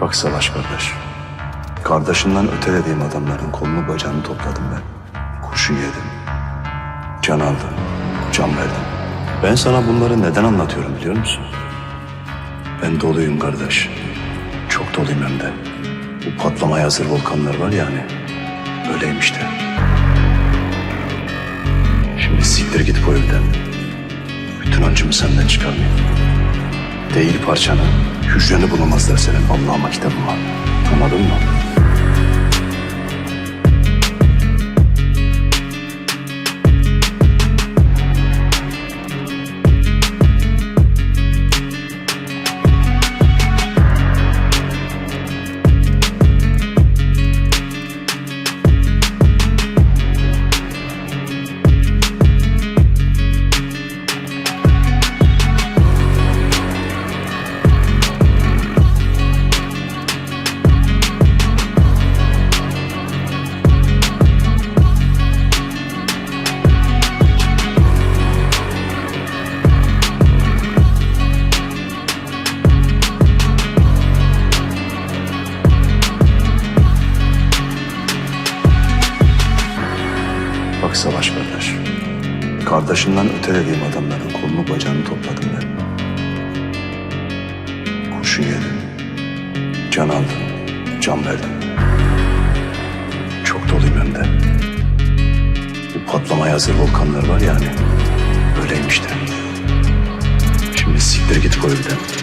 Bak Savaş kardeş. Kardeşinden öte dediğim adamların kolunu bacağını topladım ben. Kurşun yedim. Can aldım. Can verdim. Ben sana bunları neden anlatıyorum biliyor musun? Ben doluyum kardeş. Çok doluyum hem de. Bu patlamaya hazır volkanlar var ya hani. Öyleyim işte. Şimdi siktir git bu evden. Bütün acımı senden çıkarmayayım. Değil parçanı, hücreni bulamazlar senin Allah'ıma kitabıma. Anladın mı? Bak Savaş kardeş. Kardeşinden öte dediğim adamların kolunu bacağını topladım ben. Kurşun yedim. Can aldım. Can verdim. Çok doluyum hem de. Bu patlamaya hazır volkanlar var ya hani. Öyleyim işte. Şimdi siktir git bu evden.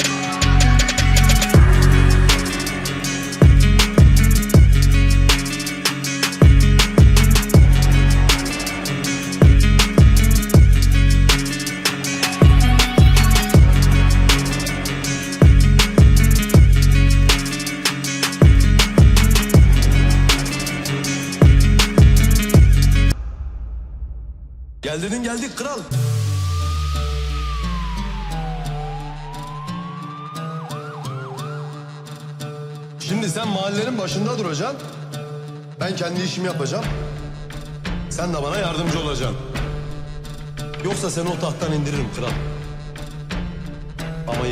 Gel dedin geldik kral. Şimdi sen mahallenin başında duracaksın. Ben kendi işimi yapacağım. Sen de bana yardımcı olacaksın. Yoksa seni o tahttan indiririm kral. Ama